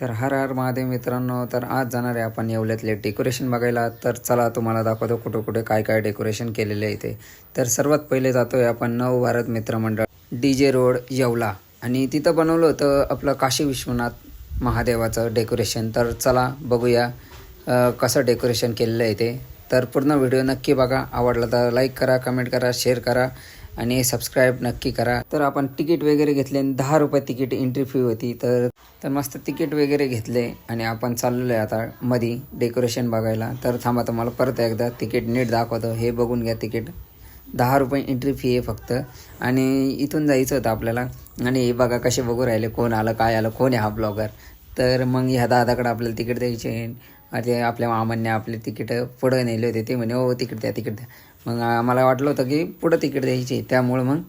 तर हर हर महादेव मित्रांनो तर आज जाणार आहे आपण येवल्यातले डेकोरेशन बघायला. तर चला तुम्हाला दाखवतो कुठं कुठे काय काय डेकोरेशन केलेले आहे ते तर सर्वात पहिले जातोय आपण नव भारत मित्रमंडळ डी जे रोड येवला. आणि तिथं बनवलं होतं आपलं काशी विश्वनाथ महादेवाचं डेकोरेशन तर चला बघूया कसं डेकोरेशन केलेलं आहे ते. तर पूर्ण व्हिडिओ नक्की बघा. आवडला तर लाईक करा कमेंट करा शेअर करा आणि सबस्क्राईब नक्की करा. तर आपण तिकीट वगैरे घेतले आणि दहा रुपये तिकीट एंट्री फी होती. तर तर मस्त तिकीट वगैरे घेतले आणि आपण चाललो आहे आता मधी डेकोरेशन बघायला. तर थांबा तुम्हाला परत एकदा तिकीट नीट दाखवतो. हे बघून घ्या तिकीट दहा रुपये एंट्री फी आहे फक्त. आणि इथून जायचं होतं आपल्याला. आणि हे बघा कसे बघू राहिले कोण आलं काय आलं कोण आहे हा ब्लॉगर तर मग ह्या दादाकडं आपल्याला तिकीट द्यायचे ते आपल्या मामांनी आपले तिकीट पुढं नेले होते. ते म्हणे हो, हो तिकीट द्या तिकीट द्या. मग आम्हाला वाटलं होतं की पुढं तिकीट द्यायचे. त्यामुळं मग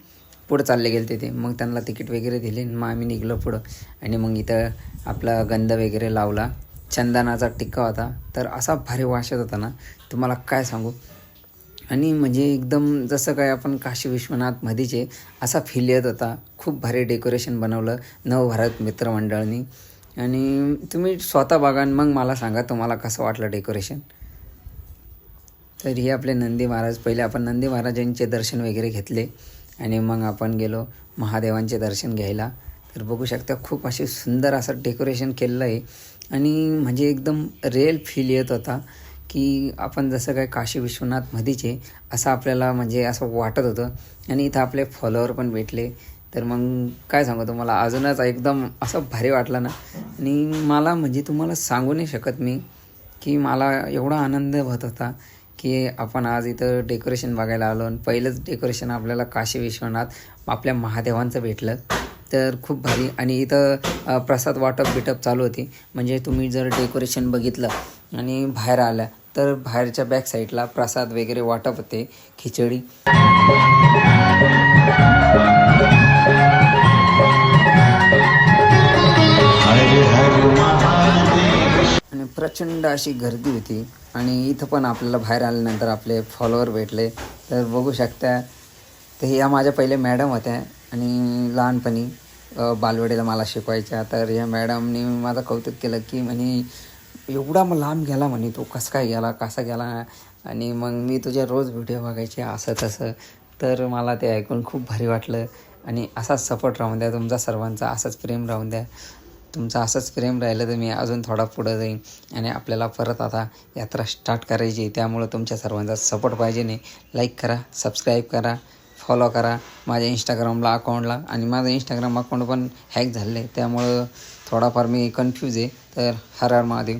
पुढं चालले गेले ते. मग त्यांना तिकीट वगैरे दिले आणि मग आम्ही निघलो पुढं. आणि मग इथं आपला गंध वगैरे लावला. चंदनाचा टिक्का होता. तर असा भारी वास येत होता ना. तुम्हाला काय सांगू? आणि म्हणजे एकदम जसं काय आपण काशी विश्वनाथमध्येचे असा फील येत होता. खूप भारी डेकोरेशन बनवलं. नवभारत मित्रमंडळनी. आणि तुम्ही स्वतः बघा आणि मग मला सांगा तुम्हाला कसं वाटलं डेकोरेशन तर हे आपले नंदी महाराज पहिले आपण नंदी महाराजांचे दर्शन वगैरे घेतले आणि मग आपण गेलो महादेवांचे दर्शन घ्यायला. तर बघू शकता खूप असे सुंदर असं डेकोरेशन केलेलं आहे आणि म्हणजे एकदम रिअल फील येत होता की आपण जसं काय काशी विश्वनाथ मधीचे असं आपल्याला म्हणजे असं वाटत होतं. आणि इथं आपले फॉलोअर पण भेटले. तर मग काय सांगू तुम्हाला? अजूनच एकदम असं भारी वाटलं ना. आणि मला म्हणजे तुम्हाला सांगू नाही शकत मी की मला एवढा आनंद होत होता की आपण आज इथं डेकोरेशन बघायला आलो आणि पहिलंच डेकोरेशन आपल्याला काशी विश्वनाथ आपल्या महादेवांचं भेटलं. तर खूप भारी. आणि इथं प्रसाद वाटप बिटप चालू होती. म्हणजे तुम्ही जर डेकोरेशन बघितलं आणि बाहेर आल्या तर बाहेरच्या बॅक साईडला प्रसाद वगैरे वाटप होते खिचडी. प्रचंड अशी गर्दी होती. आणि इथं पण आपल्याला बाहेर आल्यानंतर आपले फॉलोअर भेटले. तर बघू शकता तर ह्या माझ्या पहिले मॅडम होत्या. आणि लहानपणी बालवडीला मला शिकवायच्या. तर ह्या मॅडमनी माझं कौतुक केलं की म्हणे एवढा मग लांब गेला म्हणे तो कसं काय गेला कसा गेला? आणि मग मी तुझ्या रोज व्हिडिओ बघायचे असं तसं. तर मला ते ऐकून खूप भारी वाटलं. आणि असाच सपोर्ट राहून द्या तुमचा सर्वांचा असंच प्रेम राहून द्या. तुमचं असंच प्रेम राहिलं तर मी अजून थोडा पुढं जाईन. आणि आपल्याला परत आता यात्रा स्टार्ट करायची आहे. त्यामुळं तुमच्या सर्वांचा सपोर्ट पाहिजे नाही. लाईक करा सबस्क्राईब करा फॉलो करा. माझ्या इंस्टाग्रामला अकाउंटला आणि माझं इंस्टाग्राम अकाउंट पण हॅक झालं आहे. त्यामुळं थोडाफार मी कन्फ्यूज आहे. तर हर हर महादेव.